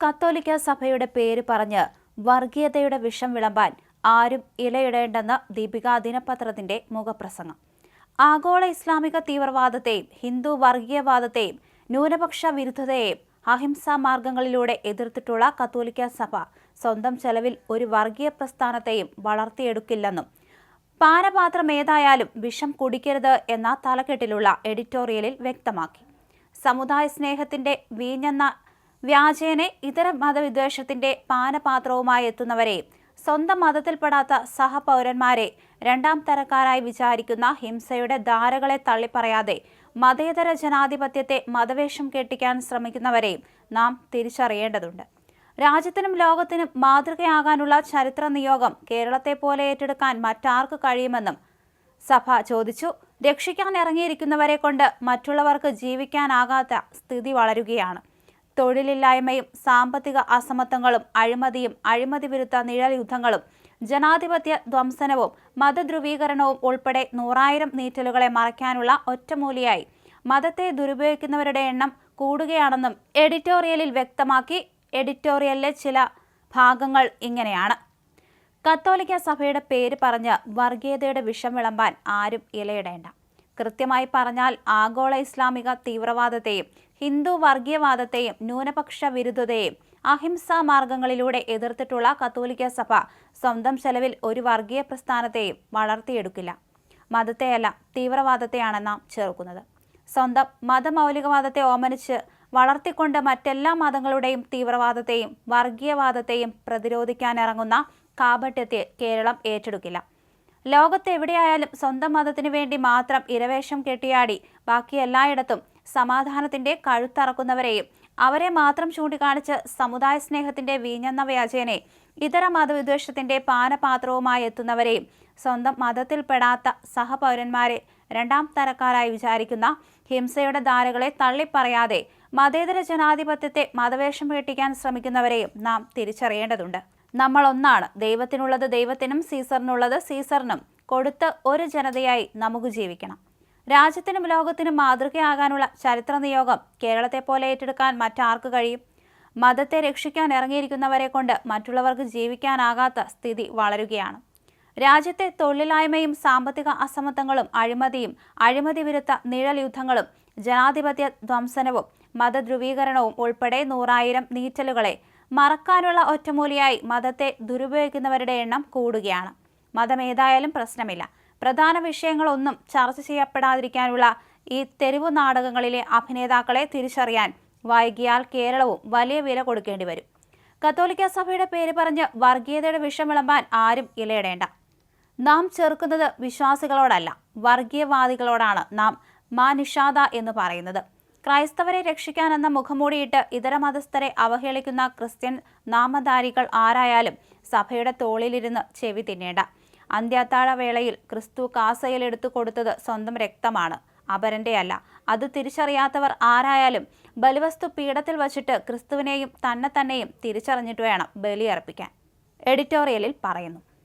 കത്തോലിക്ക സഭയുടെ പേര് പറഞ്ഞ് വർഗീയതയുടെ വിഷം വിളമ്പാൻ ആരും ഇലയിടേണ്ടെന്ന് ദീപിക ദിനപത്രത്തിന്റെ മുഖപ്രസംഗം. ആഗോള ഇസ്ലാമിക തീവ്രവാദത്തെയും ഹിന്ദു വർഗീയവാദത്തെയും ന്യൂനപക്ഷ വിരുദ്ധതയെയും അഹിംസാ മാർഗങ്ങളിലൂടെ എതിർത്തിട്ടുള്ള കത്തോലിക്ക സഭ സ്വന്തം ചെലവിൽ ഒരു വർഗീയ പ്രസ്ഥാനത്തെയും വളർത്തിയെടുക്കില്ലെന്നും പാനപാത്രം ഏതായാലും വിഷം കുടിക്കരുത് എന്ന തലക്കെട്ടിലുള്ള എഡിറ്റോറിയലിൽ വ്യക്തമാക്കി. സമുദായ സ്നേഹത്തിന്റെ വീഞ്ഞെന്ന വ്യാജേനെ ഇതര മതവിദ്വേഷത്തിന്റെ പാനപാത്രവുമായി എത്തുന്നവരെ സ്വന്തം മതത്തിൽപ്പെടാത്ത സഹപൗരന്മാരെ രണ്ടാം തരക്കാരായി വിചാരിക്കുന്ന ഹിംസയുടെ ധാരകളെ തള്ളിപ്പറയാതെ മതേതര ജനാധിപത്യത്തെ മതവേഷം കെട്ടിക്കാൻ ശ്രമിക്കുന്നവരെയും നാം തിരിച്ചറിയേണ്ടതുണ്ട്. രാജ്യത്തിനും ലോകത്തിനും മാതൃകയാകാനുള്ള ചരിത്ര നിയോഗം കേരളത്തെ പോലെ ഏറ്റെടുക്കാൻ മറ്റാർക്ക് കഴിയുമെന്നും സഭ ചോദിച്ചു. രക്ഷിക്കാൻ ഇറങ്ങിയിരിക്കുന്നവരെ കൊണ്ട് മറ്റുള്ളവർക്ക് ജീവിക്കാനാകാത്ത സ്ഥിതി വളരുകയാണ്. തൊഴിലില്ലായ്മയും സാമ്പത്തിക അസമത്വങ്ങളും അഴിമതിയും അഴിമതി വിരുദ്ധ നിഴൽ യുദ്ധങ്ങളും ജനാധിപത്യ ധ്വംസനവും മതധ്രുവീകരണവും ഉൾപ്പെടെ നൂറായിരം നീറ്റലുകളെ മറയ്ക്കാനുള്ള ഒറ്റമൂലിയായി. മതത്തെ ദുരുപയോഗിക്കുന്നവരുടെ എണ്ണം കൂടുകയാണെന്നും എഡിറ്റോറിയലിൽ വ്യക്തമാക്കി എഡിറ്റോറിയലിലെ ചില ഭാഗങ്ങൾ ഇങ്ങനെയാണ്. കത്തോലിക്ക സഭയുടെ പേര് പറഞ്ഞ് വർഗീയതയുടെ വിഷം വിളമ്പാൻ ആരും ഇലയിടേണ്ട. കൃത്യമായി പറഞ്ഞാൽ ആഗോള ഇസ്ലാമിക തീവ്രവാദത്തെയും ഹിന്ദു വർഗീയവാദത്തെയും ന്യൂനപക്ഷ വിരുദ്ധതയെയും അഹിംസാ മാർഗങ്ങളിലൂടെ എതിർത്തിട്ടുള്ള കത്തോലിക്ക സഭ സ്വന്തം ചെലവിൽ ഒരു വർഗീയ പ്രസ്ഥാനത്തെയും വളർത്തിയെടുക്കില്ല. മതത്തെയല്ല തീവ്രവാദത്തെയാണ് നാം ചേർക്കുന്നത്. സ്വന്തം മതമൗലികവാദത്തെ ഓമനിച്ച് വളർത്തിക്കൊണ്ട് മറ്റെല്ലാ മതങ്ങളുടെയും തീവ്രവാദത്തെയും വർഗീയവാദത്തെയും പ്രതിരോധിക്കാനിറങ്ങുന്ന കാപട്യത്തെ കേരളം ഏറ്റെടുക്കില്ല. ലോകത്ത് എവിടെയായാലും സ്വന്തം മതത്തിനു വേണ്ടി മാത്രം ഇരവേഷം കെട്ടിയാടി. ബാക്കി എല്ലായിടത്തും സമാധാനത്തിന്റെ കഴുത്തറക്കുന്നവരെയും അവരെ മാത്രം ചൂണ്ടിക്കാണിച്ച് സമുദായ സ്നേഹത്തിന്റെ വീഞ്ഞെന്ന വ്യാജേനെ ഇതര മതവിദ്വേഷത്തിന്റെ പാനപാത്രവുമായി എത്തുന്നവരെയും സ്വന്തം മതത്തിൽപ്പെടാത്ത സഹപൗരന്മാരെ രണ്ടാം തരക്കാരായി വിചാരിക്കുന്ന ഹിംസയുടെ ധാരകളെ തള്ളിപ്പറയാതെ മതേതര ജനാധിപത്യത്തെ മതവേഷം കെട്ടിക്കാൻ ശ്രമിക്കുന്നവരെയും നാം തിരിച്ചറിയേണ്ടതുണ്ട്. നമ്മൾ ഒന്നാണ് ദൈവത്തിനുള്ളത് ദൈവത്തിനും സീസറിനുള്ളത് സീസറിനും. കൊടുത്ത് ഒരു ജനതയായി നമുക്ക് ജീവിക്കണം. രാജ്യത്തിനും ലോകത്തിനും മാതൃകയാകാനുള്ള ചരിത്ര നിയോഗം കേരളത്തെ പോലെ ഏറ്റെടുക്കാൻ മറ്റാർക്ക് കഴിയും? മതത്തെ രക്ഷിക്കാൻ ഇറങ്ങിയിരിക്കുന്നവരെ കൊണ്ട് മറ്റുള്ളവർക്ക് ജീവിക്കാനാകാത്ത സ്ഥിതി വളരുകയാണ്. രാജ്യത്തെ തൊഴിലില്ലായ്മയും സാമ്പത്തിക അസമത്വങ്ങളും അഴിമതിയും അഴിമതി വിരുദ്ധ നിഴൽ യുദ്ധങ്ങളും ജനാധിപത്യ ധ്വംസനവും മതധ്രുവീകരണവും ഉൾപ്പെടെ നൂറായിരം നീറ്റലുകളെ മറക്കാനുള്ള ഒറ്റമൂലിയായി മതത്തെ ദുരുപയോഗിക്കുന്നവരുടെ എണ്ണം കൂടുകയാണ്. മതമേതായാലും പ്രശ്നമില്ല. പ്രധാന വിഷയങ്ങളൊന്നും ചർച്ച ചെയ്യപ്പെടാതിരിക്കാനുള്ള ഈ തെരുവു നാടകങ്ങളിലെ അഭിനേതാക്കളെ തിരിച്ചറിയാൻ വൈകിയാൽ കേരളവും വലിയ വില കൊടുക്കേണ്ടി വരും. കത്തോലിക്ക സഭയുടെ പേര് പറഞ്ഞ് വർഗീയതയുടെ വിഷം വിളമ്പാൻ ആരും ഇലയിടേണ്ട. നാം ചെറുക്കുന്നത് വിശ്വാസികളോടല്ല വർഗീയവാദികളോടാണ് നാം മാ നിഷാദ എന്ന് പറയുന്നത്. ക്രൈസ്തവരെ രക്ഷിക്കാനെന്ന മുഖംമൂടിയിട്ട് ഇതര മതസ്ഥരെ അവഹേളിക്കുന്ന ക്രിസ്ത്യൻ നാമധാരികൾ ആരായാലും സഭയുടെ തോളിലിരുന്ന് ചെവി തിന്നേണ്ട. അന്ത്യാത്താഴ വേളയിൽ ക്രിസ്തു കാസയിൽ എടുത്തു കൊടുത്തത് സ്വന്തം രക്തമാണ്. അപരന്റെ അല്ല അത് തിരിച്ചറിയാത്തവർ ആരായാലും ബലിവസ്തു പീഠത്തിൽ വച്ചിട്ട് ക്രിസ്തുവിനെയും തന്നെ തന്നെയും തിരിച്ചറിഞ്ഞിട്ട് വേണം ബലിയർപ്പിക്കാൻ എഡിറ്റോറിയലിൽ പറയുന്നു.